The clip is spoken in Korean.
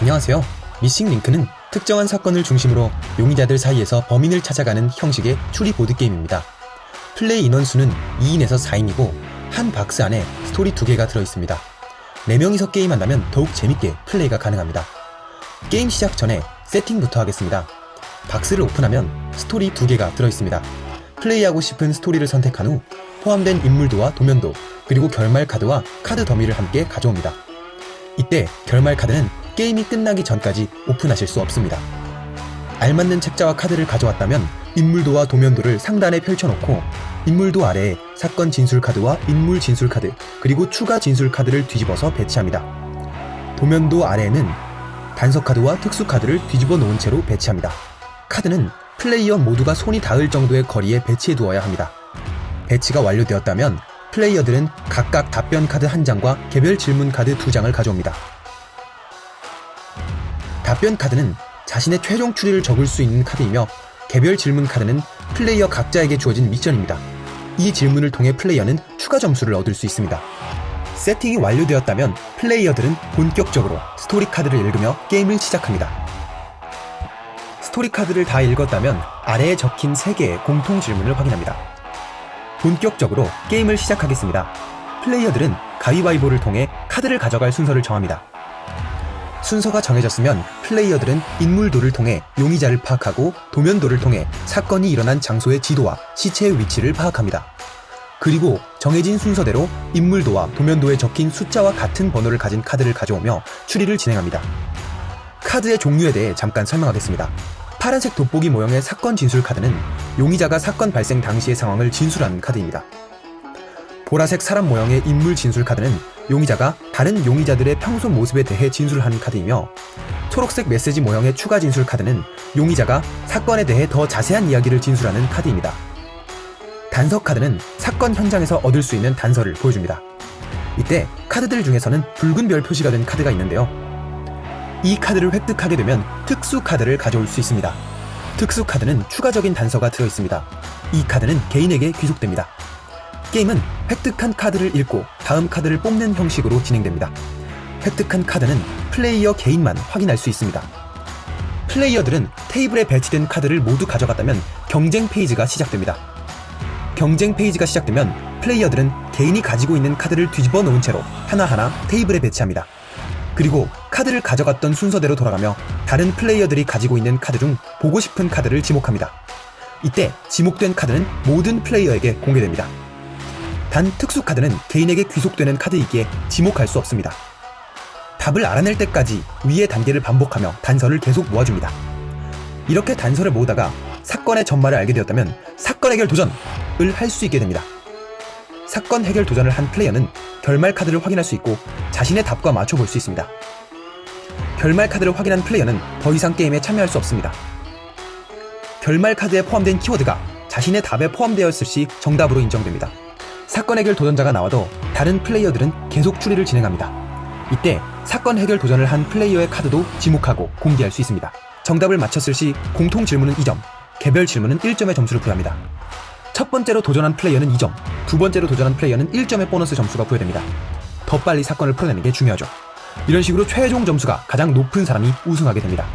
안녕하세요. 미싱 링크는 특정한 사건을 중심으로 용의자들 사이에서 범인을 찾아가는 형식의 추리 보드게임입니다. 플레이 인원수는 2인에서 4인이고 한 박스 안에 스토리 2개가 들어있습니다. 4명이서 게임한다면 더욱 재밌게 플레이가 가능합니다. 게임 시작 전에 세팅부터 하겠습니다. 박스를 오픈하면 스토리 2개가 들어있습니다. 플레이하고 싶은 스토리를 선택한 후 포함된 인물도와 도면도 그리고 결말 카드와 카드 더미를 함께 가져옵니다. 이때 결말 카드는 게임이 끝나기 전까지 오픈하실 수 없습니다. 알맞는 책자와 카드를 가져왔다면 인물도와 도면도를 상단에 펼쳐놓고 인물도 아래에 사건 진술 카드와 인물 진술 카드 그리고 추가 진술 카드를 뒤집어서 배치합니다. 도면도 아래에는 단서 카드와 특수 카드를 뒤집어 놓은 채로 배치합니다. 카드는 플레이어 모두가 손이 닿을 정도의 거리에 배치해 두어야 합니다. 배치가 완료되었다면 플레이어들은 각각 답변 카드 한 장과 개별 질문 카드 두 장을 가져옵니다. 답변 카드는 자신의 최종 추리를 적을 수 있는 카드이며 개별 질문 카드는 플레이어 각자에게 주어진 미션입니다. 이 질문을 통해 플레이어는 추가 점수를 얻을 수 있습니다. 세팅이 완료되었다면 플레이어들은 본격적으로 스토리 카드를 읽으며 게임을 시작합니다. 스토리 카드를 다 읽었다면 아래에 적힌 3개의 공통 질문을 확인합니다. 본격적으로 게임을 시작하겠습니다. 플레이어들은 가위바위보를 통해 카드를 가져갈 순서를 정합니다. 순서가 정해졌으면 플레이어들은 인물도를 통해 용의자를 파악하고 도면도를 통해 사건이 일어난 장소의 지도와 시체의 위치를 파악합니다. 그리고 정해진 순서대로 인물도와 도면도에 적힌 숫자와 같은 번호를 가진 카드를 가져오며 추리를 진행합니다. 카드의 종류에 대해 잠깐 설명하겠습니다. 파란색 돋보기 모형의 사건 진술 카드는 용의자가 사건 발생 당시의 상황을 진술하는 카드입니다. 보라색 사람 모형의 인물 진술 카드는 용의자가 다른 용의자들의 평소 모습에 대해 진술하는 카드이며 초록색 메시지 모형의 추가 진술 카드는 용의자가 사건에 대해 더 자세한 이야기를 진술하는 카드입니다. 단서 카드는 사건 현장에서 얻을 수 있는 단서를 보여줍니다. 이때 카드들 중에서는 붉은 별 표시가 된 카드가 있는데요. 이 카드를 획득하게 되면 특수 카드를 가져올 수 있습니다. 특수 카드는 추가적인 단서가 들어 있습니다. 이 카드는 개인에게 귀속됩니다. 게임은 획득한 카드를 읽고 다음 카드를 뽑는 형식으로 진행됩니다. 획득한 카드는 플레이어 개인만 확인할 수 있습니다. 플레이어들은 테이블에 배치된 카드를 모두 가져갔다면 경쟁 페이지가 시작됩니다. 경쟁 페이지가 시작되면 플레이어들은 개인이 가지고 있는 카드를 뒤집어 놓은 채로 하나하나 테이블에 배치합니다. 그리고 카드를 가져갔던 순서대로 돌아가며 다른 플레이어들이 가지고 있는 카드 중 보고 싶은 카드를 지목합니다. 이때 지목된 카드는 모든 플레이어에게 공개됩니다. 단 특수 카드는 개인에게 귀속되는 카드이기에 지목할 수 없습니다. 답을 알아낼 때까지 위의 단계를 반복하며 단서를 계속 모아줍니다. 이렇게 단서를 모으다가 사건의 전말을 알게 되었다면 사건 해결 도전을 할 수 있게 됩니다. 사건 해결 도전을 한 플레이어는 결말 카드를 확인할 수 있고 자신의 답과 맞춰볼 수 있습니다. 결말 카드를 확인한 플레이어는 더 이상 게임에 참여할 수 없습니다. 결말 카드에 포함된 키워드가 자신의 답에 포함되었을 시 정답으로 인정됩니다. 사건 해결 도전자가 나와도 다른 플레이어들은 계속 추리를 진행합니다. 이때 사건 해결 도전을 한 플레이어의 카드도 지목하고 공개할 수 있습니다. 정답을 맞췄을 시 공통 질문은 2점, 개별 질문은 1점의 점수를 부여합니다. 첫 번째로 도전한 플레이어는 2점, 두 번째로 도전한 플레이어는 1점의 보너스 점수가 부여됩니다. 더 빨리 사건을 풀어내는 게 중요하죠. 이런 식으로 최종 점수가 가장 높은 사람이 우승하게 됩니다.